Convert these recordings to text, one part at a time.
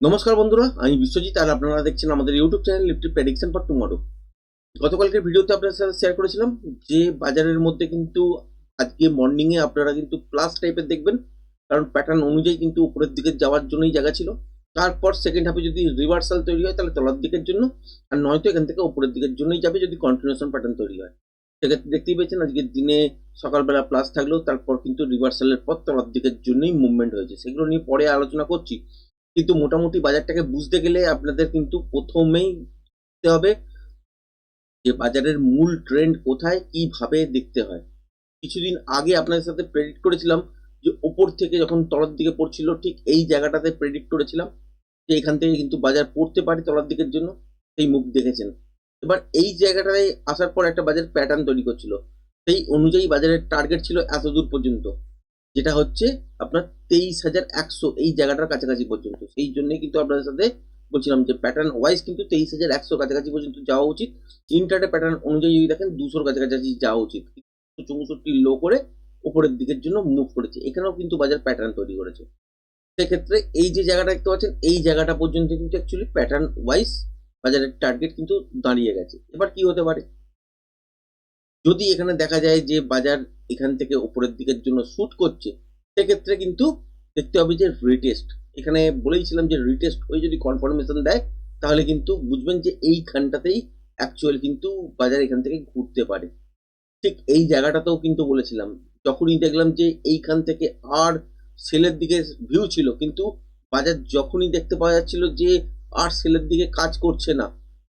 নমস্কার বন্ধুরা, আমি বিশ্বজিৎ, আর আপনারা দেখছেন আমাদের YouTube channel Nifty prediction for tomorrow গতকালকের ভিডিওতে আপনাদের সাথে শেয়ার করেছিলাম যে বাজারের মধ্যে কিন্তু আজকে মর্নিং এ আপনারা কিন্তু প্লাস টাইপের দেখবেন, কারণ প্যাটার্ন অনুযায়ী কিন্তু উপরের দিকে যাওয়ার জন্যই জায়গা ছিল। তারপর সেকেন্ড হাফে যদি রিভার্সাল তৈরি হয়, তাহলে তলার দিকের জন্য, আর নয়তো এখান থেকে উপরের দিকের জন্যই যাবে যদি কন্টিনিউশন প্যাটার্ন তৈরি হয়। সেক্ষেত্রে দেখতেই পেয়েছেন আজকে দিনে সকালবেলা প্লাস থাকলেও, তারপর কিন্তু রিভার্সালের পর তলার দিকের জন্যই মুভমেন্ট হয়েছে। সেগুলো নিয়ে পরে আলোচনা করছি। কিন্তু মোটামুটি বাজারটাকে বুঝতে গেলে আপনাদের কিন্তু প্রথমেই দেখতে হবে যে বাজারের মূল ট্রেন্ড কোথায়, কীভাবে দেখতে হয়। কিছুদিন আগে আপনাদের সাথে প্রেডিক্ট করেছিলাম যে ওপর থেকে যখন তলার দিকে পড়ছিল, ঠিক এই জায়গাটাতে প্রেডিক্ট করেছিলাম যে এখান থেকে কিন্তু বাজার পড়তে পারে তলার দিকের জন্য, সেই মুখ দেখেছেন। এবার এই জায়গাটায় আসার পর একটা বাজার প্যাটার্ন তৈরি করছিল। সেই অনুযায়ী বাজারের টার্গেট ছিল এত দূর পর্যন্ত। যেটা হচ্ছে আপনার তেইশ হাজার একশো এই জায়গাটার কাছাকাছি পর্যন্ত। সেই জন্যই কিন্তু আপনাদের সাথে বলছিলাম যে প্যাটার্ন ওয়াইজ কিন্তু তেইশ হাজার একশো কাছাকাছি পর্যন্ত যাওয়া উচিত। ইন্টারডে প্যাটার্ন অনুযায়ী যদি দেখেন, দুশোর কাছাকাছি যাওয়া উচিত। চৌষট্টি লো করে উপরের দিকের জন্য মুভ করেছে। এখানেও কিন্তু বাজার প্যাটার্ন তৈরি করেছে। সেক্ষেত্রে এই যে জায়গাটা দেখতে পাচ্ছেন, এই জায়গাটা পর্যন্ত কিন্তু অ্যাকচুয়ালি প্যাটার্ন ওয়াইজ বাজারের টার্গেট কিন্তু দাঁড়িয়ে গেছে। এবার কি হতে পারে? যদি এখানে দেখা যায় যে বাজার এখান থেকে উপরের দিকের জন্য শুট করছে, সেক্ষেত্রে কিন্তু দেখতে হবে যে রিটেস্ট এখানে বলেইছিলাম যে রিটেস্ট হয়ে যদি কনফার্মেশন দেয়, তাহলে কিন্তু বুঝবেন যে এইখানটাতেই অ্যাকচুয়াল কিন্তু বাজার এখান থেকে ঘুরতে পারে। ঠিক এই জায়গাটাতেও কিন্তু বলেছিলাম, যখনই দেখলাম যে এইখান থেকে আর সেলের দিকে ভিউ ছিল, কিন্তু বাজার যখনই দেখতে পাওয়া যাচ্ছিল যে আর সেলের দিকে কাজ করছে না,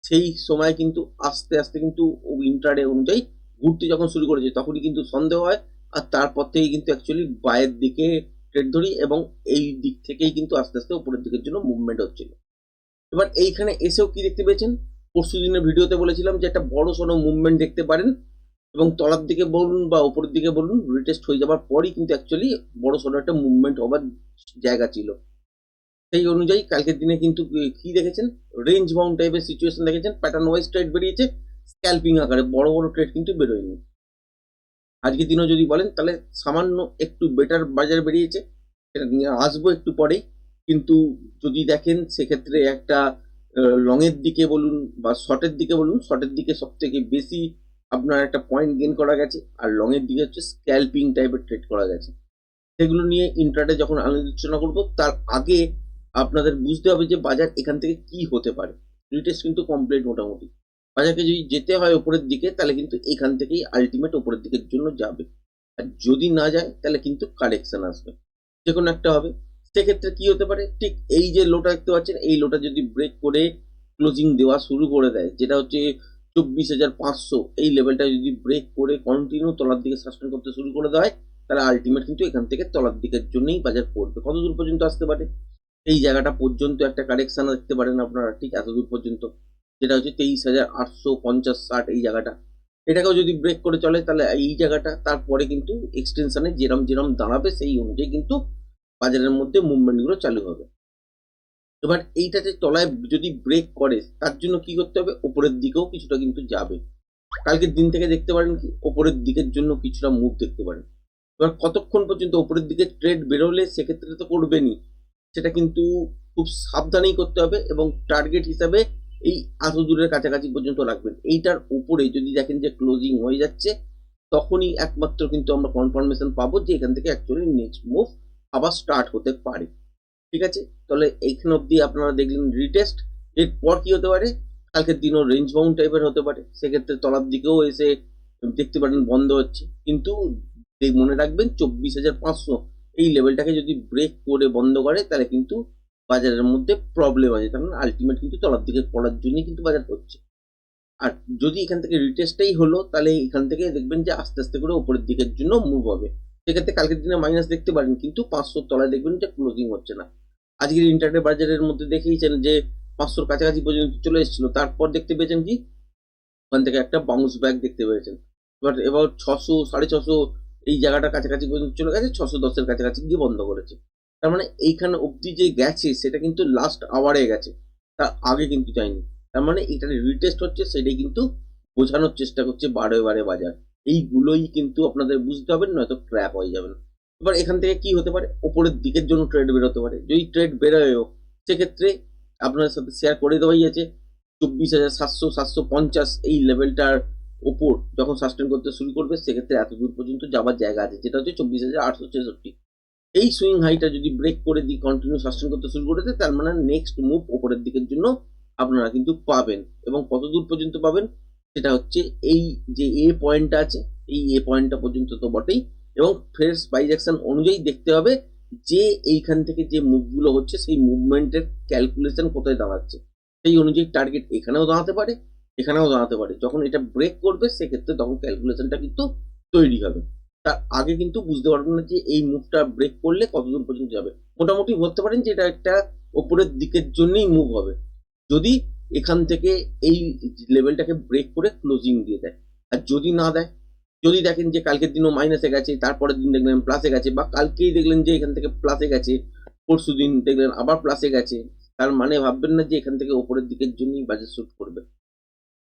সেই সময় কিন্তু আস্তে আস্তে কিন্তু ইন্টারডে অনুযায়ী ঘুরতে যখন শুরু করেছে, তখনই কিন্তু সন্দেহ হয়। আর তারপর থেকেই কিন্তু অ্যাকচুয়ালি বায়ের দিকে ট্রেড ধরি এবং এই দিক থেকেই কিন্তু আস্তে আস্তে উপরের দিকের জন্য মুভমেন্ট হচ্ছিল। এবার এইখানে এসেও কি দেখতে পেয়েছেন? পরশু দিনের ভিডিওতে বলেছিলাম যে একটা বড় সড়ো মুভমেন্ট দেখতে পারেন এবং তলার দিকে বলুন বা উপরের দিকে বলুন রিটেস্ট হয়ে যাবার পরই কিন্তু অ্যাকচুয়ালি বড় সড়ো একটা মুভমেন্ট হবার জায়গা ছিল। সেই অনুযায়ী কালকের দিনে কিন্তু কি দেখেছেন? রেঞ্জ বাউন্ড টাইপের সিচুয়েশন দেখেছেন। প্যাটার্ন ওয়াইজ ট্রেড বেরিয়েছে। স্ক্যাল্পিং আকারে বড় বড় ট্রেড কিন্তু বেরোয়নি। আজকের দিনও যদি বলেন, তাহলে সামান্য একটু বেটার বাজার বেরিয়েছে, সেটা নিয়ে আসব একটু পরেই। কিন্তু যদি দেখেন, সেক্ষেত্রে একটা লংয়ের দিকে বলুন বা শর্টের দিকে বলুন শর্টের দিকে সব থেকে বেশি আপনার একটা পয়েন্ট গেন করা গেছে, আর লংয়ের দিকে হচ্ছে স্ক্যাল্পিং টাইপের ট্রেড করা গেছে। সেগুলো নিয়ে ইন্টারডে যখন আলোচনা করব, তার আগে আপনাদের বুঝতে হবে যে বাজার এখান থেকে কি হতে পারে। রিটেস্ট কিন্তু কমপ্লিট মোটামুটি। বাজারকে যদি যেতে হয় উপরের দিকে, তাহলে কিন্তু এখান থেকেই আলটিমেট উপরের দিকের জন্য যাবে। আর যদি না যায়, তাহলে কিন্তু কারেকশন আসবে। যে কোনো একটা হবে। সেক্ষেত্রে কি হতে পারে? ঠিক এই যে লোটা দেখতে পাচ্ছেন, এই লোটা যদি ব্রেক করে ক্লোজিং দেওয়া শুরু করে দেয়, যেটা হচ্ছে চব্বিশ হাজার পাঁচশো, এই লেভেলটা যদি ব্রেক করে কন্টিনিউ তলার দিকে সাস্টেন করতে শুরু করে দেয় তাহলে আলটিমেট কিন্তু এখান থেকে তলার দিকের জন্যই বাজার পড়বে কত দূর পর্যন্ত আসতে পারে? এই জায়গাটা পর্যন্ত একটা কারেকশন দেখতে পারেন আপনারা, ঠিক এত দূর পর্যন্ত। যেটা হচ্ছে তেইশ হাজার আটশো পঞ্চাশ ষাট এই জায়গাটা। এটাকেও যদি ব্রেক করে চলে, তাহলে এই জায়গাটা তারপরে কিন্তু এক্সটেনশনে যেরম যেরম দাঁড়াবে, সেই অনুযায়ী কিন্তু বাজারের মধ্যে মুভমেন্টগুলো চালু হবে। এবার এইটাতে তলায় যদি ব্রেক করে, তার জন্য কি করতে হবে? ওপরের দিকেও কিছুটা কিন্তু যাবে। কালকের দিন থেকে দেখতে পারেন কি ওপরের দিকের জন্য কিছুটা মুভ দেখতে পারেন। এবার কতক্ষণ পর্যন্ত ওপরের দিকে ট্রেড বেরোলে, সেক্ষেত্রে তো করবেনই। সেটা কিন্তু খুব সাবধানেই করতে হবে এবং টার্গেট হিসাবে এই এত দূরের কাছাকাছি পর্যন্ত রাখবেন। এইটার উপরে যদি দেখেন যে ক্লোজিং হয়ে যাচ্ছে, তখনই একমাত্র কিন্তু আমরা কনফার্মেশন পাবো যে এখান থেকে অ্যাকচুয়ালি নেক্সট মুভ আবার স্টার্ট হতে পারে। ঠিক আছে? তাহলে এইখানে অবধি আপনারা দেখলেন রিটেস্ট এরপর কি হতে পারে? কালকের দিনও রেঞ্জ বাউন্ড টাইপের হতে পারে। সেক্ষেত্রে তলার দিকেও এসে দেখতে পারেন বন্ধ হচ্ছে। কিন্তু মনে রাখবেন চব্বিশ হাজার পাঁচশো, এই লেভেলটাকে যদি ব্রেক করে বন্ধ করে, তাহলে কিন্তু বাজারের মধ্যে প্রবলেম আছে তার মানে আলটিমেট কিন্তু তলার দিকে পড়ার জন্যই কিন্তু বাজার পড়ছে আর যদি এখান থেকে রিটেস্টটাই হলো, তাহলে এখান থেকে দেখবেন যে আস্তে আস্তে করে উপরের দিকের জন্য মুভ হবে। সেক্ষেত্রে কালকের দিনে মাইনাস দেখতে পারেন, কিন্তু পাঁচশোর তলায় দেখবেন যে ক্লোজিং হচ্ছে না। আজকের ইন্টারনেট বাজারের মধ্যে দেখেইছেন যে পাঁচশোর কাছাকাছি পর্যন্ত চলে এসেছিল, তারপর দেখতে পেয়েছেন কি? ওখান থেকে একটা বাউন্স ব্যাক দেখতে পেয়েছেন। এবার এবার ছশো, সাড়ে ছশো এই জায়গাটা কাছাকাছি পর্যন্ত চলে গেছে, ছশো দশের কাছাকাছি গিয়ে বন্ধ করেছে। তার মানে এইখানে অবধি যে গেছে, সেটা কিন্তু লাস্ট আওয়ারে গেছে। তার আগে কিন্তু যায়নি। তার মানে এটা রিটেস্ট হচ্ছে, সেটাই কিন্তু বোঝানোর চেষ্টা করছে বারে বারে বাজার। এইগুলোই কিন্তু আপনাদের বুঝতে হবে, নয়তো ট্র্যাপ হয়ে যাবেন এবার এখান থেকে কি হতে পারে? ওপরের দিকের জন্য ট্রেড বেরোতে পারে। যদি ট্রেড বেরোয়ও, সেক্ষেত্রে আপনাদের সাথে শেয়ার করে দেওয়াই আছে। চব্বিশ হাজার সাতশো সাতশো পঞ্চাশ এই লেভেলটার ওপর যখন সাস্টেন করতে শুরু করবে, সেক্ষেত্রে এত দূর পর্যন্ত যাওয়ার জায়গা আছে, যেটা হচ্ছে চব্বিশ হাজার আটশো ছেষট্টি। এই সুইং হাইটা যদি ব্রেক করে দিই কন্টিনিউ সাস্টেন করতে শুরু করে দেয় তার মানে নেক্সট মুভ ওপরের দিকের জন্য আপনারা কিন্তু পাবেন। এবং কত দূর পর্যন্ত পাবেন? সেটা হচ্ছে এই যে এ পয়েন্টটা আছে, এই এ পয়েন্টটা পর্যন্ত তো বটেই। এবং ফ্রেশ বাইজেকশন অনুযায়ী দেখতে হবে যে এইখান থেকে যে মুভগুলো হচ্ছে, সেই মুভমেন্টের ক্যালকুলেশন কোথায় দাঁড়াচ্ছে। সেই অনুযায়ী টার্গেট এখানেও দাঁড়াতে পারে, এখানেও দাঁড়াতে পারে। যখন এটা ব্রেক করবে, সেক্ষেত্রে তখন ক্যালকুলেশনটা কিন্তু তৈরি হবে। তার আগে কিন্তু বুঝতে পারবেন না যে এই মুভটা ব্রেক করলে কতদূর পর্যন্ত যাবে। মোটামুটি বলতে পারেন যে এটা একটা ওপরের দিকের জন্যই মুভ হবে। যদি এখান থেকে এই লেভেলটাকে ব্রেক করে ক্লোজিং দিয়ে দেয়, আর যদি না দেয়, যদি দেখেন যে কালকের দিনও মাইনাসে গেছে, তারপরের দিন দেখলেন প্লাসে গেছে, বা কালকেই দেখলেন যে এখান থেকে প্লাসে গেছে পরশু দিন দেখলেন আবার প্লাসে গেছে, তার মানে ভাববেন না যে এখান থেকে ওপরের দিকের জন্যই বাজার শুট করবে।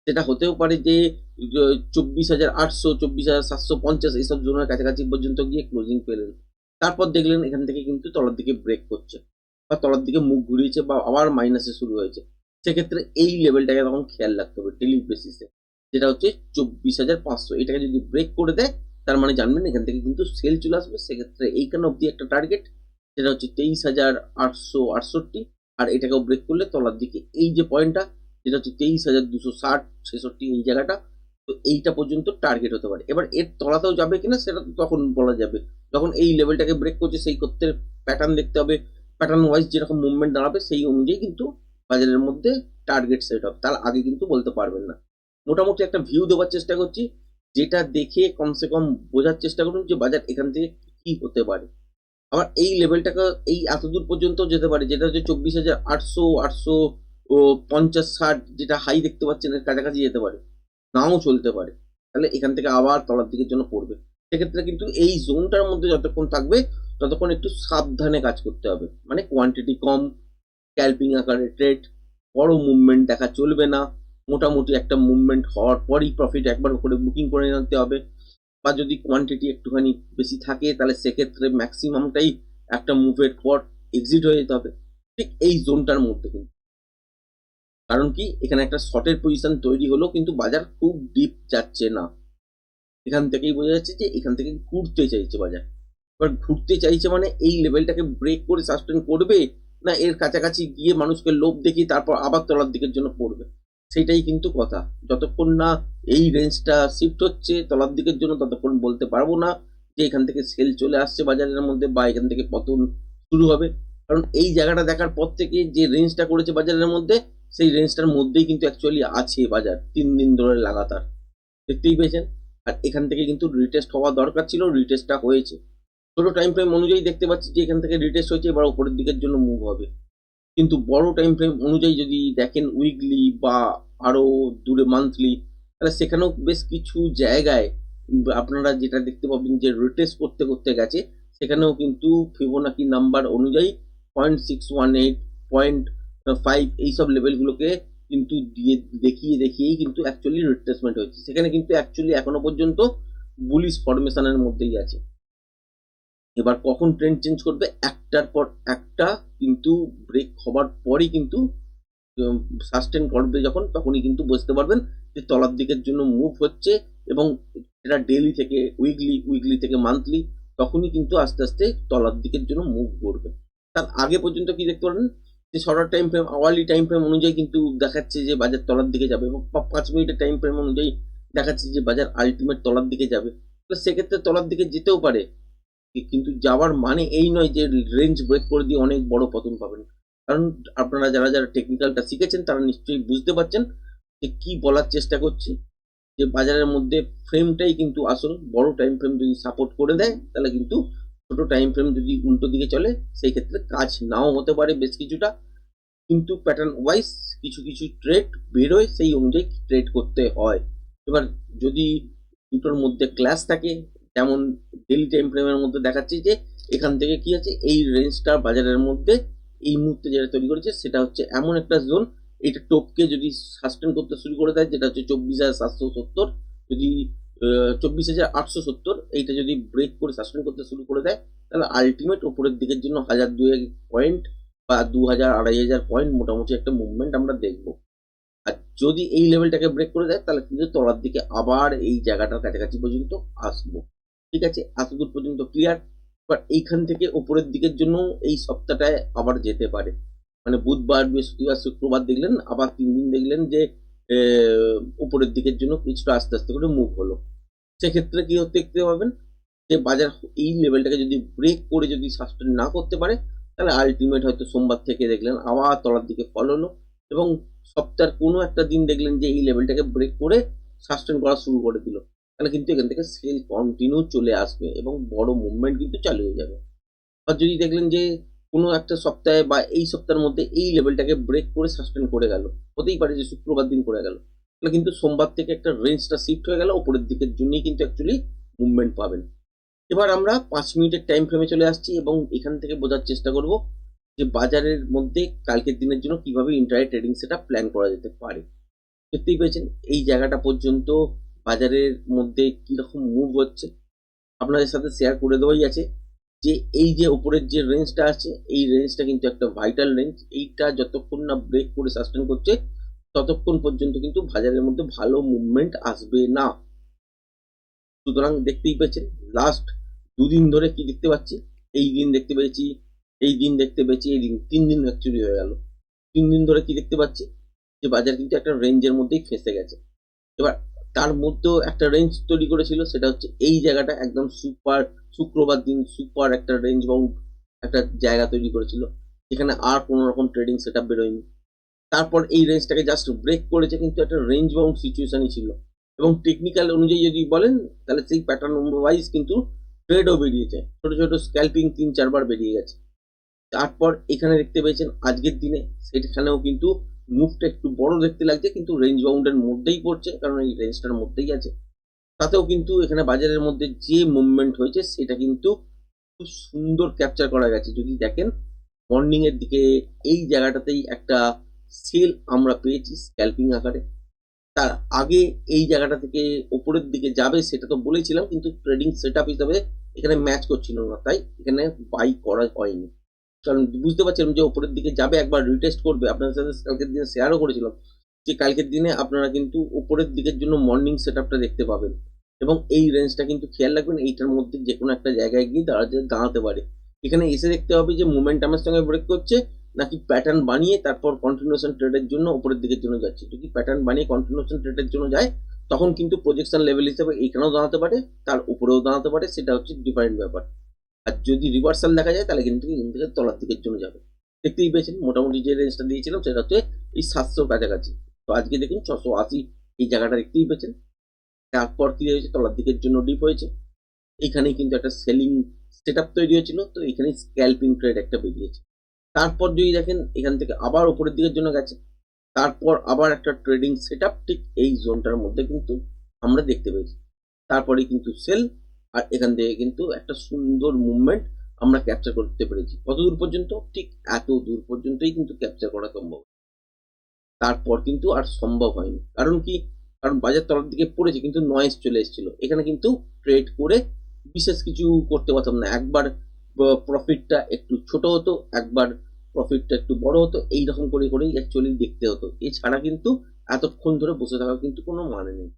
সেটা হতেও পারে যে চব্বিশ হাজার আটশো, চব্বিশ হাজার সাতশো পঞ্চাশ এইসব জোনের কাছাকাছি পর্যন্ত গিয়ে ক্লোজিং পেলেন। তারপর দেখলেন এখান থেকে কিন্তু তলার দিকে ব্রেক করছে বা তলার দিকে মুখ ঘুরিয়েছে বা আবার মাইনাসে শুরু হয়েছে। সেক্ষেত্রে এই লেভেলটাকে তখন খেয়াল রাখতে হবে ডেলি বেসিসে যেটা হচ্ছে চব্বিশ হাজার পাঁচশো। এটাকে যদি ব্রেক করে দেয়, তার মানে জানবেন এখান থেকে কিন্তু সেল চলে আসবে। সেক্ষেত্রে এইখানে অবধি একটা টার্গেট সেটা হচ্ছে তেইশ হাজার আটশো আটষট্টি। আর এটাকেও ব্রেক করলে তলার দিকে এই যে পয়েন্টটা যেটা হচ্ছে তেইশ হাজার দুশো ষাট ছেষট্টি এই জায়গাটা, তো এইটা পর্যন্ত টার্গেট হতে পারে। এবার এর তলাতেও যাবে কিনা সেটা তো তখন বলা যাবে। যখন এই লেভেলটাকে ব্রেক করছে, সেই করতে প্যাটার্ন দেখতে হবে। প্যাটার্ন ওয়াইজ যেরকম মুভমেন্ট দাঁড়াবে, সেই অনুযায়ী কিন্তু বাজারের মধ্যে টার্গেট সেট হবে। তার আগে কিন্তু বলতে পারবেন না। মোটামুটি একটা ভিউ দেওয়ার চেষ্টা করছি, যেটা দেখে কমসে কম বোঝার চেষ্টা করুন যে বাজার এখান থেকে কি হতে পারে। আবার এই লেভেলটাকে এই এতদূর পর্যন্ত যেতে পারে, যেটা হচ্ছে চব্বিশ হাজার আটশো আটশো ও পঞ্চাশ, ষাট যেটা হাই দেখতে পাচ্ছেন এর কাছাকাছি যেতে পারে, নাও চলতে পারে। তাহলে এখান থেকে আবার তলার দিকের জন্য পড়বে। সেক্ষেত্রে কিন্তু এই জোনটার মধ্যে যতক্ষণ থাকবে, ততক্ষণ একটু সাবধানে কাজ করতে হবে। মানে কোয়ান্টিটি কম স্ক্যাল্পিং আকারে ট্রেড বড় মুভমেন্ট দেখা চলবে না। মোটামুটি একটা মুভমেন্ট হওয়ার পরই প্রফিট একবার করে বুকিং করে নিতে হবে। বা যদি কোয়ান্টিটি একটুখানি বেশি থাকে, তাহলে সেক্ষেত্রে ম্যাক্সিমামটাই একটা মুভের পর এক্সিট হয়ে যেতে হবে। ঠিক এই জোনটার মধ্যে কিন্তু। কারণ কি? এখানে একটা শর্টের পজিশন তৈরি হলো, কিন্তু বাজার খুব ডিপ যাচ্ছে না। এখান থেকেই বোঝা যাচ্ছে যে এখান থেকে ঘুরতে চাইছে বাজার। এবার ঘুরতে চাইছে মানে এই লেভেলটাকে ব্রেক করে সাস্টেন করবে, না এর কাছাকাছি গিয়ে মানুষকে লোভ দেখিয়ে তারপর আবার তলার দিকের জন্য পড়বে? সেটাই কিন্তু কথা। যতক্ষণ না এই রেঞ্জটা শিফট হচ্ছে, তলার দিকের জন্য ততক্ষণ বলতে পারব না যে এখান থেকে সেল চলে আসছে বাজারের মধ্যে বা এখান থেকে পতন শুরু হবে। কারণ এই জায়গাটা দেখার পর থেকে যে রেঞ্জটা করেছে বাজারের মধ্যে সেই রেঞ্জটার মধ্যেই কিন্তু অ্যাকচুয়ালি আছে বাজার, তিন দিন ধরে লাগাতার। দেখতেই পেয়েছেন? আর এখান থেকে কিন্তু রিটেস্ট হওয়া দরকার ছিল রিটেস্টটা হয়েছে। ছোটো টাইম ফ্রেম অনুযায়ী দেখতে পাচ্ছি যে এখান থেকে রিটেস্ট হয়েছে, এবার ওপরের দিকের জন্য মুভ হবে। কিন্তু বড় টাইম ফ্রেম অনুযায়ী যদি দেখেন উইকলি বা আরও দূরে মান্থলি তাহলে সেখানেও বেশ কিছু জায়গায় আপনারা যেটা দেখতে পাবেন যে রিটেস্ট করতে করতে গেছে, সেখানেও কিন্তু ফিবোনাকি নাম্বার অনুযায়ী point six one eight point five এইসব লেভেলগুলোকে কিন্তু দিয়ে, দেখিয়ে, দেখিয়েই কিন্তু অ্যাকচুয়ালি রিট্রেসমেন্ট হয়েছে। সেখানে কিন্তু অ্যাকচুয়ালি এখনও পর্যন্ত বুলিশ ফরমেশনের মধ্যেই আছে। এবার কখন ট্রেন্ড চেঞ্জ করবে, একটার পর একটা কিন্তু ব্রেক হবার পরই কিন্তু সাস্টেন করবে যখন, তখনই কিন্তু বুঝতে পারবেন যে তলার দিকের জন্য মুভ হচ্ছে এবং এটা ডেলি থেকে উইকলি উইকলি থেকে মান্থলি তখনই কিন্তু আস্তে আস্তে তলার দিকের জন্য মুভ করবে। তার আগে পর্যন্ত কি দেখতে পারেন যে shorter time frame hourly time frame অনুযায়ী কিন্তু দেখাচ্ছে যে বাজার তলার দিকে যাবে এবং পাঁচ মিনিটের টাইম ফ্রেম অনুযায়ী দেখাচ্ছে যে বাজার আলটিমেট তলার দিকে যাবে। তো সেক্ষেত্রে তলার দিকে যেতেও পারে। কিন্তু যাওয়ার মানে এই নয় যে রেঞ্জ ব্রেক করে দিয়ে অনেক বড় পতন পাবেন। কারণ আপনারা যারা যারা টেকনিক্যালটা শিখেছেন, তারা নিশ্চয়ই বুঝতে পারছেন যে কি বলার চেষ্টা করছি। যে বাজারের মধ্যে ফ্রেমটাই কিন্তু আসল। বড় টাইম ফ্রেম যদি সাপোর্ট করে দেয়, তাহলে কিন্তু ছোট টাইম ফ্রেম যদি উল্টো দিকে চলে, সেই ক্ষেত্রে কাজ নাও হতে পারে বেশ কিছুটা। কিন্তু প্যাটার্ন ওয়াইজ কিছু কিছু ট্রেড বেরোয়, সেই অনুযায়ী ট্রেড করতে হয়। এবার যদি দুটোর মধ্যে ক্লাস থাকে, যেমন ডেলি টাইম ফ্রেমের মধ্যে দেখাচ্ছে যে, এখান থেকে কি আছে? এই রেঞ্জটা বাজারের মধ্যে এই মুহূর্তে যেটা তৈরি করেছে, সেটা হচ্ছে এমন একটা জোন এটা টপকে যদি সাস্টেন করতে শুরু করে দেয়, যেটা হচ্ছে চব্বিশ হাজার সাতশো সত্তর। যদি চব্বিশ হাজার আটশো সত্তর, এইটা যদি ব্রেক করে সাসপেন্ড করতে শুরু করে দেয়, তাহলে আলটিমেট ওপরের দিকের জন্য হাজার দুয়েক পয়েন্ট বা দু হাজার আড়াই হাজার পয়েন্ট মোটামুটি একটা মুভমেন্ট আমরা দেখব। আর যদি এই লেভেলটাকে ব্রেক করে দেয়, তাহলে কিন্তু তলার দিকে আবার এই জায়গাটার কাছাকাছি পর্যন্ত আসব। ঠিক আছে? এতদূর পর্যন্ত ক্লিয়ার বাট এইখান থেকে উপরের দিকের জন্য এই সপ্তাহটায় আবার যেতে পারে। মানে বুধবার বৃহস্পতিবার শুক্রবার দেখলেন, আবার তিন দিন দেখলেন যে উপরের দিকের জন্য কিছুটা আস্তে আস্তে করে মুভ হলো। সেক্ষেত্রে কি দেখতে পাবেন যে বাজার এই লেভেলটাকে যদি ব্রেক করে যদি সাস্টেন না করতে পারে, তাহলে আলটিমেট হয়তো সোমবার থেকে দেখলেন আবার তলার দিকে ফল হলো এবং সপ্তাহের কোনো একটা দিন দেখলেন যে এই লেভেলটাকে ব্রেক করে সাস্টেন করা শুরু করে দিল। তাহলে কিন্তু এখান থেকে সেল কন্টিনিউ চলে আসবে এবং বড় মুভমেন্ট কিন্তু চালু হয়ে যাবে। আর যদি দেখলেন যে কোনো একটা সপ্তাহে বা এই সপ্তাহের মধ্যে এই লেভেলটাকে ব্রেক করে সাস্টেন করে গেল। হতেই পারে যে শুক্রবার দিন করে গেল। তাহলে কিন্তু সোমবার থেকে একটা রেঞ্জটা শিফট হয়ে গেল, ওপরের দিকের জন্যই কিন্তু অ্যাকচুয়ালি মুভমেন্ট পাবেন। এবার আমরা পাঁচ মিনিটের টাইম ফ্রেমে চলে আসছি এবং এখান থেকে বোঝার চেষ্টা করব যে বাজারের মধ্যে কালকের দিনের জন্য কীভাবে ইন্টারনেট ট্রেডিং সেটা প্ল্যান করা যেতে পারে। দেখতেই পেয়েছেন, এই জায়গাটা পর্যন্ত বাজারের মধ্যে কীরকম মুভ হচ্ছে। আপনাদের সাথে শেয়ার করে দেওয়াই আছে। যে এই যে উপরের যে রেঞ্জটা আছে, এই রেঞ্জটা কিন্তু একটা ভাইটাল রেঞ্জ এইটা যতক্ষণ না ব্রেক করে সাস্টেন করছে, ততক্ষণ পর্যন্ত কিন্তু বাজারের মধ্যে ভালো মুভমেন্ট আসবে না। সুতরাং দেখতেই পেয়েছেন লাস্ট দুদিন ধরে কি দেখতে পাচ্ছি? এই দিন দেখতে পেয়েছি, এই দিন দেখতে পেয়েছি, এই দিন, তিন দিন অ্যাকচুয়ালি হয়ে গেল। তিন দিন ধরে কি দেখতে পাচ্ছি? যে বাজার কিন্তু একটা রেঞ্জের মধ্যেই ফেসে গেছে। এবার তার মধ্যেও একটা রেঞ্জ তৈরি করেছিল, সেটা হচ্ছে এই জায়গাটা একদম সুপার শুক্রবার দিন সুপার একটা রেঞ্জ বাউন্ড একটা জায়গা তৈরি করেছিল, যেখানে আর কোনো রকম ট্রেডিং সেট আপ বেরোয়নি। তারপর এই রেঞ্জটাকে জাস্ট ব্রেক করেছে কিন্তু একটা রেঞ্জ বাউন্ড সিচুয়েশনই ছিল। এবং টেকনিক্যাল অনুযায়ী যদি বলেন, তাহলে সেই প্যাটার্ন ওয়াইজ কিন্তু ট্রেডও বেরিয়েছে। ছোট ছোট স্ক্যাল্পিং তিন চারবার বেরিয়ে গেছে। তারপর এখানে দেখতে পেয়েছেন আজকের দিনে, সেখানেও কিন্তু মুভটা একটু বড় দেখতে লাগছে, কিন্তু রেঞ্জ বাউন্ডের মধ্যেই পড়ছে, কারণ এই রেঞ্জটার মধ্যেই আছে। তাতেও কিন্তু এখানে বাজারের মধ্যে যে মুভমেন্ট হয়েছে, সেটা কিন্তু খুব সুন্দর ক্যাপচার করা গেছে। যদি দেখেন মর্নিং এর দিকে এই জায়গাটাতেই একটা সেল আমরা পেয়েছি স্ক্যাল্পিং আকারে। তার আগে এই জায়গাটা থেকে ওপরের দিকে যাবে, সেটা তো বলেছিলাম, কিন্তু ট্রেডিং সেট আপ হিসাবে এখানে ম্যাচ করছিল না, তাই এখানে বাই করা হয়নি। কারণ বুঝতে পারছিলাম যে ওপরের দিকে যাবে, একবার রিটেস্ট করবে। আপনাদের সাথে কালকের দিনে শেয়ারও করেছিলাম। যে কালকের দিনে আপনারা কিন্তু উপরের দিকের জন্য মর্নিং সেট দেখতে পাবেন। এবং এই রেঞ্জটা কিন্তু খেয়াল রাখবেন, এইটার মধ্যে যে কোনো একটা জায়গায় গিয়ে দাঁড়াতে দাঁড়াতে পারে। এখানে এসে দেখতে হবে যে মোমেন্টামের সঙ্গে ব্রেক করছে নাকি প্যাটার্ন বানিয়ে তারপর কন্টিনিউশন ট্রেডের জন্য উপরের দিকের জন্য যাচ্ছে। যদি প্যাটার্ন বানিয়ে কন্টিনিউশন ট্রেডের জন্য যায়, তখন কিন্তু প্রজেকশন লেভেল হিসেবে এইখানেও দাঁড়াতে পারে, তার উপরেও দাঁড়াতে পারে, সেটা হচ্ছে ডিফারেন্ট ব্যাপার। আর যদি রিভার্সাল দেখা যায়, তাহলে কিন্তু এখান থেকে তলার দিকের জন্য যাবে। দেখতেই পেয়েছেন, মোটামুটি যে রেঞ্জটা দিয়েছিলাম, সেটা হচ্ছে এই সাতশো কাছাকাছি। তো আজকে দেখুন ছশো আশি এই জায়গাটা দেখতেই পেয়েছেন। তারপর কি হয়েছে, তলার দিকের জন্য ডিপ হয়েছে। এখানেই কিন্তু একটা সেলিং সেট তৈরি হয়েছিল, তো এখানে স্ক্যাল্পিং ট্রেড একটা বেরিয়েছে। তারপর যদি দেখেন, এখান থেকে আবার উপরের দিকের জন্য গেছে। তারপর আবার একটা ট্রেডিং সেট ঠিক এই জোনটার মধ্যে কিন্তু আমরা দেখতে পেয়েছি। তারপরে কিন্তু সেল আর এখান থেকে কিন্তু একটা সুন্দর মুভমেন্ট আমরা ক্যাপচার করতে পেরেছি। কত দূর পর্যন্ত? ঠিক এত দূর পর্যন্তই কিন্তু ক্যাপচার করা সম্ভব। তারপর কিন্তু আর সম্ভব হয়নি। কারণ কি? কারণ বাজার তলার দিকে পড়েছে, কিন্তু নয়েজ চলে এসেছিল। এখানে কিন্তু ট্রেড করে বিশেষ কিছু করতে পারতাম না। একবার প্রফিটটা একটু ছোট হতো, একবার প্রফিটটা একটু বড় হতো এই রকম করে করেই অ্যাকচুয়ালি দেখতে হতো। এছাড়া কিন্তু এতক্ষণ ধরে বসে থাকা কিন্তু কোনো মানে নেই।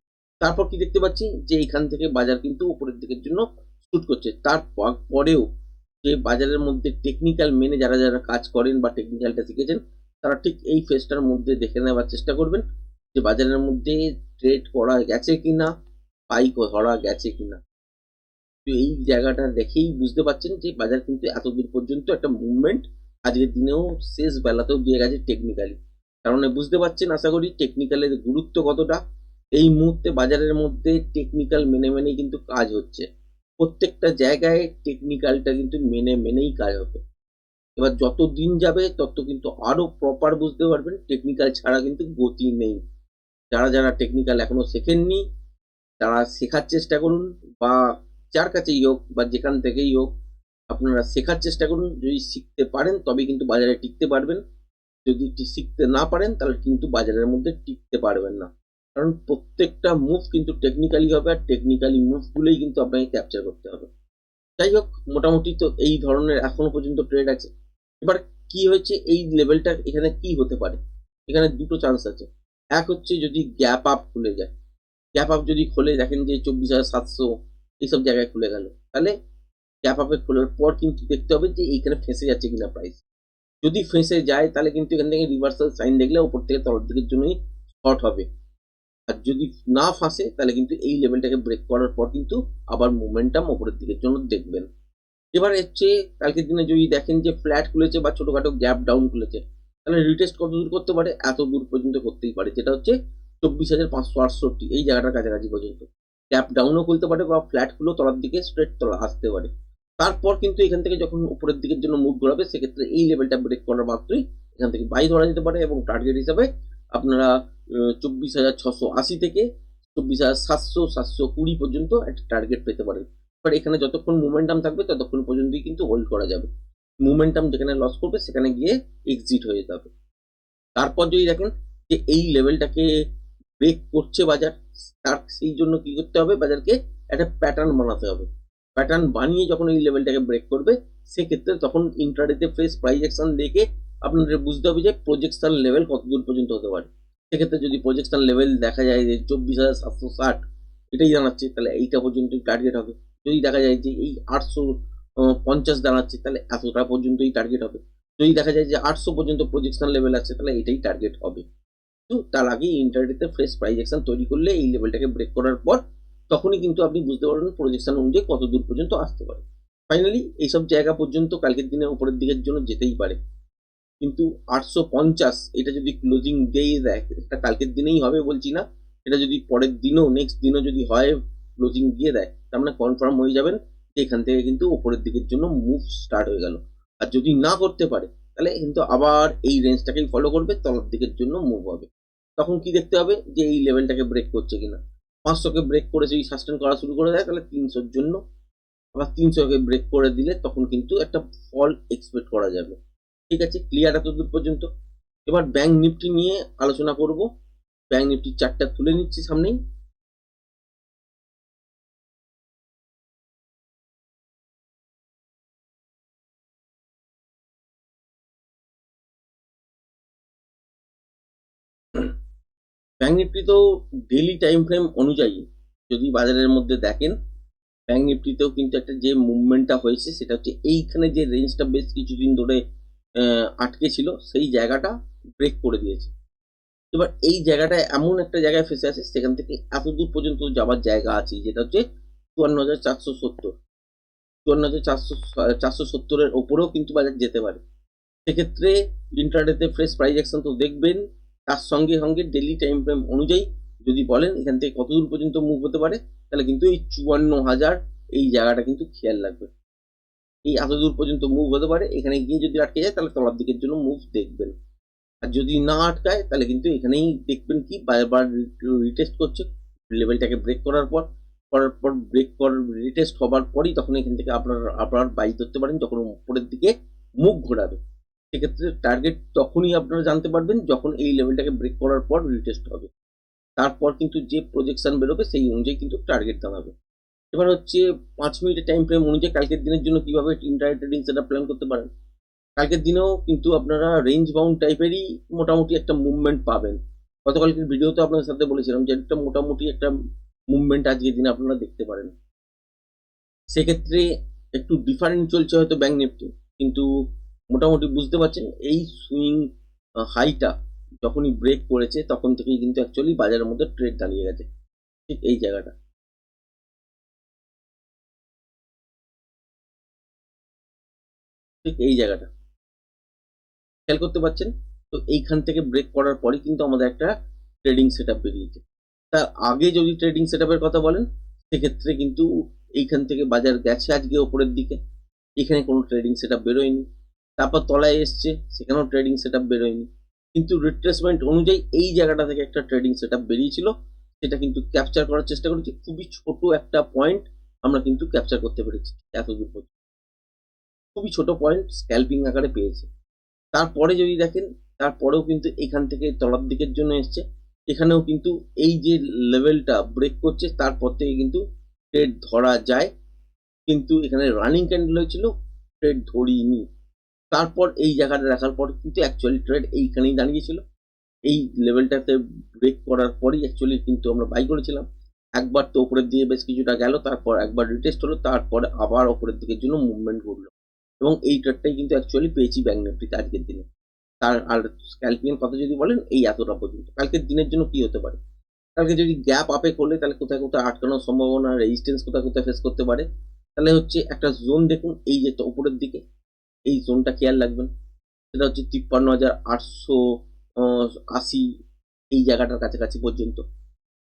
তারপর কি দেখতে পাচ্ছি? যে এখান থেকে বাজার কিন্তু উপরের দিকের জন্য শুট করছে। তার পরেও যে বাজারের মধ্যে টেকনিক্যাল মেনে যারা যারা কাজ করেন বা টেকনিক্যালটা শিখেছেন তারা ঠিক এই ফেসটার মধ্যে দেখে নেওয়ার চেষ্টা করবেন যে বাজারের মধ্যে ট্রেড করা গেছে কিনা পাইক ধরা গেছে কিনা। তো এই জায়গাটা দেখেই বুঝতে পারছেন যে বাজার কিন্তু এতদূর পর্যন্ত একটা মুভমেন্ট আজকের দিনেও শেষ বেলাতেও দিয়ে গেছে টেকনিক্যালি কারণ বুঝতে পারছেন, আশা করি টেকনিক্যালের গুরুত্ব কতটা? এই মুহূর্তে বাজারের মধ্যে টেকনিক্যাল মেনে মেনেই কিন্তু কাজ হচ্ছে। প্রত্যেকটা জায়গায় টেকনিক্যালটা কিন্তু মেনে মেনেই কাজ হবে এবার যত দিন যাবে, তত কিন্তু আরও প্রপার বুঝতে পারবেন টেকনিক্যাল ছাড়া কিন্তু গতি নেই। যারা যারা টেকনিক্যাল এখনও শেখেননি, তারা শেখার চেষ্টা করুন, বা যার কাছেই হোক, বা যেখান থেকেই হোক, আপনারা শেখার চেষ্টা করুন। যদি শিখতে পারেন তবে কিন্তু বাজারে টিকতে পারবেন। যদি শিখতে না পারেন, তাহলে কিন্তু বাজারের মধ্যে টিকতে পারবেন না। কারণ প্রত্যেকটা মুভ কিন্তু টেকনিক্যালি হবে, আর টেকনিক্যালি মুভগুলোই কিন্তু আপনাকে ক্যাপচার করতে হবে। যাই হোক, মোটামুটি তো এই ধরনের এখনও পর্যন্ত ট্রেড আছে। এবার কি হয়েছে? এই লেভেলটা এখানে কি হতে পারে? এখানে দুটো চান্স আছে। এক হচ্ছে যদি গ্যাপ আপ খুলে যায়। গ্যাপ আপ যদি খোলে, দেখেন যে চব্বিশ হাজার সাতশো এইসব জায়গায় খুলে গেল। তাহলে গ্যাপ আপে খোলার পর কিন্তু দেখতে হবে যে এইখানে ফেঁসে যাচ্ছে কিনা প্রাইস যদি ফেঁসে যায়, তাহলে কিন্তু এখান থেকে রিভার্সাল সাইন দেখলে ওপর থেকে তলার দিকের জন্যই শর্ট হবে। আর যদি না ফাঁসে, তাহলে কিন্তু এই লেভেলটাকে ব্রেক করার পর কিন্তু আবার মোমেন্টাম ওপরের দিকের জন্য দেখবেন। এবার হচ্ছে কালকের দিনে যদি দেখেন যে ফ্ল্যাট খুলেছে বা ছোটখাটো গ্যাপ ডাউন খুলেছে, তাহলে রিটেস্ট কত দূর করতে পারে? এত দূর পর্যন্ত করতেই পারে, যেটা হচ্ছে চব্বিশ হাজার পাঁচশো আটষট্টি, এই জায়গাটার কাছাকাছি পর্যন্ত। গ্যাপ ডাউনও খুলতে পারে বা ফ্ল্যাট খুলেও তলার দিকে স্ট্রেট তলা আসতে পারে। তারপর কিন্তু এখান থেকে যখন উপরের দিকের জন্য মুখ ঘোরাবে, সেক্ষেত্রে এই লেভেলটা ব্রেক করার মাত্রই এখান থেকে বাই ধরা যেতে পারে এবং টার্গেট হিসাবে আপনারা চব্বিশ হাজার ছশো আশি থেকে চব্বিশ হাজার সাতশো সাতশো কুড়ি পর্যন্ত একটা টার্গেট পেতে পারেন। এবার এখানে যতক্ষণ মোমেন্টাম থাকবে ততক্ষণ পর্যন্তই কিন্তু হোল্ড করা যাবে। মোমেন্টাম যেখানে লস করবে সেখানে গিয়ে এক্সিট হয়ে যেতে হবে তারপর যদি দেখেন যে এই লেভেলটাকে ব্রেক করছে বাজার, তার সেই জন্য কি করতে হবে? বাজারকে একটা প্যাটার্ন বানাতে হবে। প্যাটার্ন বানিয়ে যখন এই লেভেলটাকে ব্রেক করবে, সেক্ষেত্রে তখন ইন্টারডেতে ফ্রেশ প্রাইস অ্যাকশন দেখে আপনাদের বুঝতে হবে যে প্রজেকশন লেভেল কত দূর পর্যন্ত হতে পারে। সেক্ষেত্রে যদি প্রজেকশন লেভেল দেখা যায় যে চব্বিশ হাজার সাতশো ষাট, এটাই জানাচ্ছে, তাহলে এইটা পর্যন্ত টার্গেট হবে। যদি দেখা যায় যে এই আটশো পঞ্চাশ দাঁড়াচ্ছে, তাহলে এতটা পর্যন্তই টার্গেট হবে। যদি দেখা যায় যে আটশো পর্যন্ত প্রজেকশন লেভেল আছে, তাহলে এটাই টার্গেট হবে। তো তার আগে ইন্টারনেটে ফ্রেশ প্রাইস অ্যাকশন তৈরি করলে এই লেভেলটাকে ব্রেক করার পর তখনই কিন্তু আপনি বুঝতে পারবেন প্রজেকশন অনুযায়ী কত দূর পর্যন্ত আসতে পারে। ফাইনালি এইসব জায়গা পর্যন্ত কালকের দিনে উপরের দিকের জন্য যেতেই পারে। কিন্তু আটশো পঞ্চাশ, এটা যদি ক্লোজিং ডেই দেয়, এটা কালকের দিনেই হবে বলছি না। এটা যদি পরের দিনও নেক্সট দিনও যদি হয় ক্লোজিং দিয়ে দেয় মানে কনফার্ম হয়ে যাবেন এখান থেকে কিন্তু উপরের দিকের জন্য মুভ স্টার্ট হয়ে গেল। আর যদি না করতে পারে, তাহলে কিন্তু আবার এই রেঞ্জটাকেই ফলো করবে, তলার দিকের জন্য মুভ হবে। তখন কি দেখতে হবে? যে এই লেভেলটাকে ব্রেক করছে কিনা। পাঁচশোকে ব্রেক করে যদি সাস্টেন করা শুরু করে দেয়, তাহলে তিনশোর জন্য। আবার তিনশোকে ব্রেক করে দিলে তখন কিন্তু একটা ফল এক্সপেক্ট করা যাবে। ঠিক আছে ক্লিয়ার এত দূর পর্যন্ত। এবার ব্যাংক নিফটি নিয়ে আলোচনা করব। ব্যাংক নিফটির চারটা তুলে নিচ্ছি সামনেই। ব্যাংক নিফটি তো ডেলি টাইম ফ্রেম অনুযায়ী যদি বাজারের মধ্যে দেখেন ব্যাংক নিফটিতেও কিন্তু একটা যে মুভমেন্টটা হয়েছে, সেটা হচ্ছে এইখানে যে রেঞ্জটা বেশ কিছুদিন ধরে আটকে ছিল, সেই জায়গাটা ব্রেক করে দিয়েছে। এবার এই জায়গাটায় এমন একটা জায়গায় ফেসে আছে, সেখান থেকে এত দূর পর্যন্ত যাওয়ার জায়গা আছে, যেটা হচ্ছে চুয়ান্ন হাজার চারশো সত্তর। চুয়ান্ন হাজার চারশো চারশো সত্তরের ওপরেও কিন্তু বাজার যেতে পারে। সেক্ষেত্রে ইন্টারনেটে ফ্রেশ প্রাইস অ্যাকশন তো দেখবেন তার সঙ্গে সঙ্গে ডেলি টাইম ফ্রেম অনুযায়ী যদি বলেন এখান থেকে কত দূর পর্যন্ত মুভ হতে পারে, তাহলে কিন্তু এই চুয়ান্ন হাজার এই জায়গাটা কিন্তু খেয়াল রাখবে। এই এত দূর পর্যন্ত মুভ হতে পারে, এখানে গিয়ে যদি আটকে যায়, তাহলে তলার দিকের জন্য মুভ দেখবেন। আর যদি না আটকায়, তাহলে কিন্তু এখানেই দেখবেন কি বারবার রিটেস্ট করছে। লেভেলটাকে ব্রেক করার পর করার পর ব্রেক কর রিটেস্ট হবার পরই তখন এখান থেকে আপনার আপনার বাই ধরতে পারেন, যখন উপরের দিকে মুখ ঘোরাবে। সেক্ষেত্রে টার্গেট তখনই আপনারা জানতে পারবেন যখন এই লেভেলটাকে ব্রেক করার পর রিটেস্ট হবে। তারপর কিন্তু যে প্রজেকশন বেরোবে সেই অনুযায়ী কিন্তু টার্গেট দাঁড়াবে এবার হচ্ছে পাঁচ মিনিটের টাইম ফ্রেম অনুযায়ী কালকের দিনের জন্য কীভাবে ইন্টারনেট ট্রেডিং সেটা প্ল্যান করতে পারেন? কালকের দিনেও কিন্তু আপনারা রেঞ্জ বাউন্ড টাইপেরই মোটামুটি একটা মুভমেন্ট পাবেন। গতকালকের ভিডিওতে আপনাদের সাথে বলেছিলাম যে একটা মোটামুটি একটা মুভমেন্ট আজকের দিনে আপনারা দেখতে পারেন। সেক্ষেত্রে একটু ডিফারেন্ট চলছে হয়তো ব্যাংক নিফটি কিন্তু মোটামুটি বুঝতে পারছেন, এই সুইং হাইটা যখনই ব্রেক করেছে তখন থেকেই কিন্তু অ্যাকচুয়ালি বাজারের মধ্যে ট্রেড দাঁড়িয়ে গেছে। ঠিক এই জায়গাটা। ঠিক এই জায়গাটা। খেয়াল করতে পারছেন? তো এইখান থেকে ব্রেক করার পরই কিন্তু আমাদের একটা ট্রেডিং সেট বেরিয়েছে। তার আগে যদি ট্রেডিং সেট কথা বলেন, সেক্ষেত্রে কিন্তু এইখান থেকে বাজার গেছে আজকে ওপরের দিকে। এখানে কোনো ট্রেডিং সেট বেরোয়নি। তারপর তলায় এসছে, সেখানেও ট্রেডিং সেট আপ বেরোয়নি। কিন্তু রিট্রেসমেন্ট অনুযায়ী এই জায়গাটা থেকে একটা ট্রেডিং সেট আপ বেরিয়েছিল, সেটা কিন্তু ক্যাপচার করার চেষ্টা করেছি খুবই ছোট একটা পয়েন্ট আমরা কিন্তু ক্যাপচার করতে পেরেছি এত দূর পর্যন্ত। খুবই ছোট পয়েন্ট স্ক্যাল্পিং আকারে পেয়েছে। তারপরে যদি দেখেন, তারপরেও কিন্তু এখান থেকে তলার দিকের জন্য এসছে। এখানেও কিন্তু এই যে লেভেলটা ব্রেক করছে, তারপর থেকে কিন্তু ট্রেড ধরা যায়। কিন্তু এখানে রানিং ক্যান্ডেল হয়েছিল ট্রেড ধরিনি। তারপর এই জায়গাটা রাখার পর কিন্তু অ্যাকচুয়ালি ট্রেড এইখানেই দাঁড়িয়েছিল। এই লেভেলটাতে ব্রেক করার পরই অ্যাকচুয়ালি কিন্তু আমরা বাই করেছিলাম। একবার তো ওপরের দিকে বেশ কিছুটা গেল, তারপর একবার রিটেস্ট হলো, তারপর আবার ওপরের দিকের জন্য মুভমেন্ট ঘটলো এবং এই ট্রেডটাই কিন্তু অ্যাকচুয়ালি পেয়েছি ব্যাঙ্ক নিফটিতে আজকের দিনে। তার আর স্ক্যালপিয়ান কথা যদি বলেন, এই এতটা পর্যন্ত। কালকের দিনের জন্য কি হতে পারে? কালকে যদি গ্যাপ আপে করলে তাহলে কোথায় কোথায় আটকানোর সম্ভাবনা রেজিস্ট্যান্স কোথায় কোথায় ফেস করতে পারে? তাহলে হচ্ছে একটা জোন দেখুন, এই যে উপরের দিকে। এই জোনটা খেয়াল রাখবেন সেটা হচ্ছে তিপ্পান্ন হাজার আটশো আশি এই জায়গাটার কাছাকাছি পর্যন্ত।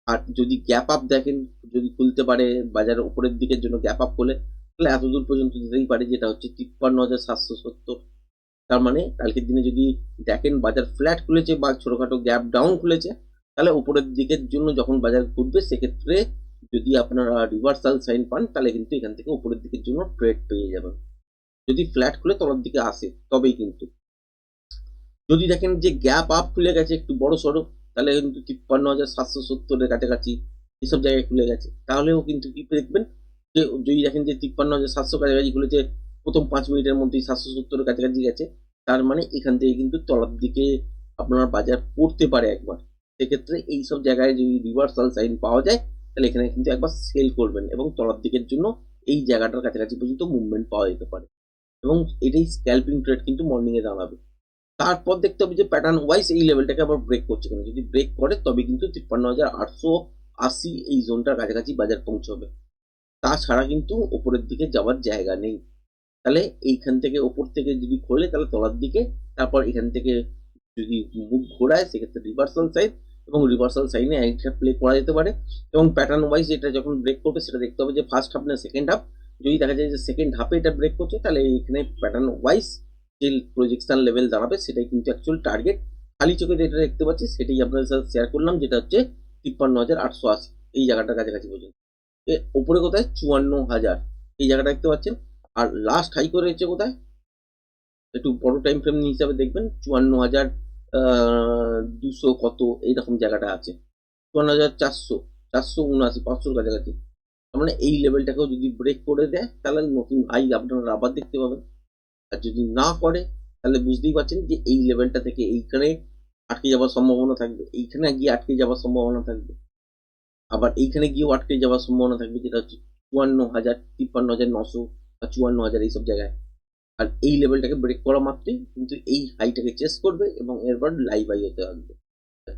আর যদি গ্যাপ আপ দেখেন, যদি খুলতে পারে বাজারের উপরের দিকের জন্য গ্যাপ আপ করলে, তাহলে এত দূর পর্যন্ত যেতেই পারে, যেটা হচ্ছে তিপ্পান্ন হাজার সাতশো সত্তর। তার মানে কালকের দিনে যদি দেখেন বাজার ফ্ল্যাট খুলেছে বা ছোটোখাটো গ্যাপ ডাউন খুলেছে, তাহলে উপরের দিকের জন্য যখন বাজার ঘুরবে, সেক্ষেত্রে যদি আপনারা রিভার্সাল সাইন পান, তাহলে কিন্তু এখান থেকে উপরের দিকের জন্য ট্রেড পেয়ে যাবেন। যদি ফ্ল্যাট খুলে তলার দিকে আসে, তবেই কিন্তু। যদি দেখেন যে গ্যাপ আপ খুলে গেছে, একটু বড় সড়ো, তাহলে কিন্তু তিপ্পান্ন হাজার সাতশো সত্তরের কাছাকাছি এসব জায়গায় খুলে গেছে। তাহলেও কিন্তু কি দেখবেন যে, যদি দেখেন যে তিপ্পান্ন হাজার সাতশো কাছাকাছি খুলেছে, প্রথম পাঁচ মিনিটের মধ্যেই সাতশো সত্তরের কাছাকাছি গেছে, তার মানে এখান থেকে কিন্তু তলার দিকে আপনার বাজার পড়তে পারে একবার। সেক্ষেত্রে এইসব জায়গায় যদি রিভার্সাল সাইন পাওয়া যায়, তাহলে এখানে কিন্তু একবার সেল করবেন এবং তলার দিকের জন্য এই জায়গাটার কাছাকাছি পর্যন্ত মুভমেন্ট পাওয়া যেতে পারে। এবং এটাই স্ক্যাল্পিং ট্রেড কিন্তু মর্নিং এ দাঁড়াবে। তারপর দেখতে হবে যে প্যাটার্ন ওয়াইজ এই লেভেলটাকে আবার ব্রেক করছে কিনা। যদি ব্রেক করে, তবে কিন্তু তিপ্পান্ন হাজার আটশো আশি এই জোনটার কাছাকাছি বাজার পৌঁছবে। তাছাড়া কিন্তু ওপরের দিকে যাওয়ার জায়গা নেই। তাহলে এইখান থেকে ওপর থেকে যদি খোলে, তাহলে তলার দিকে, তারপর এখান থেকে যদি মুখ ঘোরায়, সেক্ষেত্রে রিভার্সাল সাইড এবং রিভার্সাল সাইনে একটা প্লে করা যেতে পারে। এবং প্যাটার্ন ওয়াইজ এটা যখন ব্রেক করবে, সেটা দেখতে হবে যে ফার্স্ট হাফ না সেকেন্ড হাফ যদি দেখা যায় যে সেকেন্ড হাফে এটা ব্রেক করছে, তাহলে এখানে প্যাটার্ন ওয়াইজ যে প্রজেকশন লেভেল দাঁড়াবে, সেটাই কিন্তু অ্যাকচুয়াল টার্গেট খালি চোখে যেটা দেখতে পাচ্ছি, সেটাই আপনাদের সাথে শেয়ার করলাম, যেটা হচ্ছে তিপ্পান্ন হাজার আটশো আশি, এই জায়গাটার কাছাকাছি পর্যন্ত। এ ওপরে কোথায়? চুয়ান্ন হাজার, এই জায়গাটা দেখতে পাচ্ছেন। আর লাস্ট হাই করে রয়েছে কোথায়? একটু বড় টাইম ফ্রেম হিসাবে দেখবেন, চুয়ান্ন হাজার দুশো কত, এইরকম জায়গাটা আছে। চুয়ান্ন হাজার চারশো চারশো উনআশি, পাঁচশোর কাছাকাছি। মানে এই লেভেলটাকেও যদি ব্রেক করে দেয়, তাহলে নতুন হাই আপনারা আবার দেখতে পাবেন। আর যদি না করে, তাহলে বুঝতেই পারছেন যে এই লেভেলটা থেকে এইখানে আটকে যাওয়ার সম্ভাবনা থাকবে। এইখানে গিয়ে আটকে যাওয়ার সম্ভাবনা থাকবে। আবার এইখানে গিয়েও আটকে যাওয়ার সম্ভাবনা থাকবে, যেটা হচ্ছে চুয়ান্ন হাজার, তিপ্পান্ন হাজার, নশো বা চুয়ান্ন হাজার এইসব জায়গায়। আর এই লেভেলটাকে ব্রেক করা মাত্রই কিন্তু এই হাইটাকে চেস করবে এবং এরপর লাইভ হাই হতে থাকবে।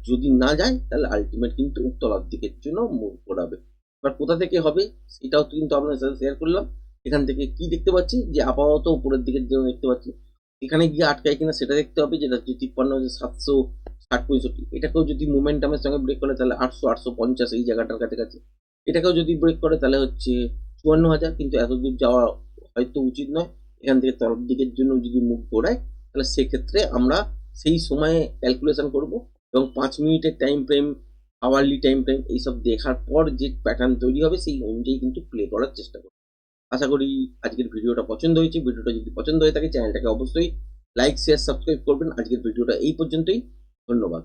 যদি না যায়, তাহলে আলটিমেট কিন্তু তলার দিকের জন্য মুভ করাবে। এবার কোথা থেকে হবে, সেটাও কিন্তু আপনার সাথে শেয়ার করলাম। এখান থেকে কি দেখতে পাচ্ছি, যে আপাতত উপরের দিকে জন্য দেখতে পাচ্ছি, এখানে গিয়ে আটকায় কিনা সেটা দেখতে হবে, যেটা হচ্ছে তিপ্পান্ন হাজার সাতশো ষাট পঁয়ষট্টি। এটাকেও যদি মোমেন্টামের সঙ্গে ব্রেক করে, তাহলে আটশো আটশো পঞ্চাশ এই জায়গাটার কাছাকাছি। এটাকেও যদি ব্রেক করে, তাহলে হচ্ছে চুয়ান্ন হাজার, কিন্তু এত দূর যাওয়া হয়তো উচিত নয়। এখান থেকে তরফ দিকের জন্য যদি মুখ ঘোরায় তাহলে সেক্ষেত্রে আমরা সেই সময়ে ক্যালকুলেশন করব এবং পাঁচ মিনিটের time frame hourly time frame এইসব দেখার পর যে প্যাটার্ন তৈরি হবে, সেই অনুযায়ী কিন্তু প্লে করার চেষ্টা করুন আশা করি আজকের ভিডিওটা পছন্দ হয়েছে। ভিডিওটা যদি পছন্দ হয়ে থাকে চ্যানেলটাকে অবশ্যই লাইক শেয়ার সাবস্ক্রাইব করবেন। আজকের ভিডিওটা এই পর্যন্তই। ধন্যবাদ।